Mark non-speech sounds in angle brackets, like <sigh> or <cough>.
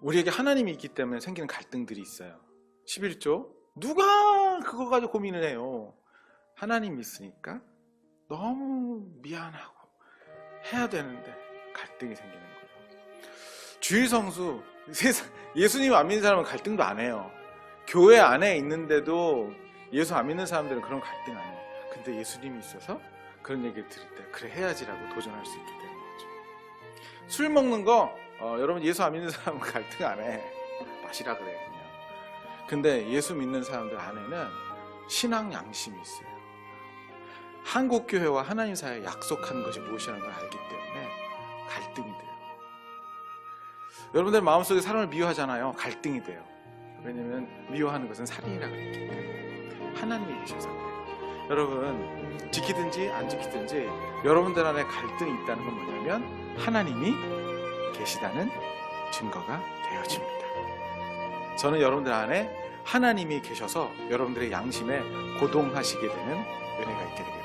우리에게 하나님이 있기 때문에 생기는 갈등들이 있어요. 11조. 누가 그거 가지고 고민을 해요? 하나님이 있으니까 너무 미안하고 해야 되는데 갈등이 생기는 거예요. 주일 성수, <laughs> 예수님 안 믿는 사람은 갈등도 안 해요. 교회 안에 있는데도 예수 안 믿는 사람들은 그런 갈등 안 해요. 근데 예수님이 있어서 그런 얘기를 들을 때 그래 해야지라고 도전할 수 있기 때문에. 술 먹는 거 어, 여러분 예수 안 믿는 사람은 갈등 안 해. 마시라 그래 그냥. 근데 예수 믿는 사람들 안에는 신앙 양심이 있어요. 한국 교회와 하나님 사이에 약속한 것이 무엇이라는 걸 알기 때문에 갈등이 돼요. 여러분들 마음속에 사람을 미워하잖아요. 갈등이 돼요. 왜냐면 미워하는 것은 살인이라 그랬기 때문에 하나님이 계셔서. 여러분 지키든지 안 지키든지 여러분들 안에 갈등이 있다는 건 뭐냐면 하나님이 계시다는 증거가 되어집니다. 저는 여러분들 안에 하나님이 계셔서 여러분들의 양심에 고동하시게 되는 은혜가 있게 바랍니다.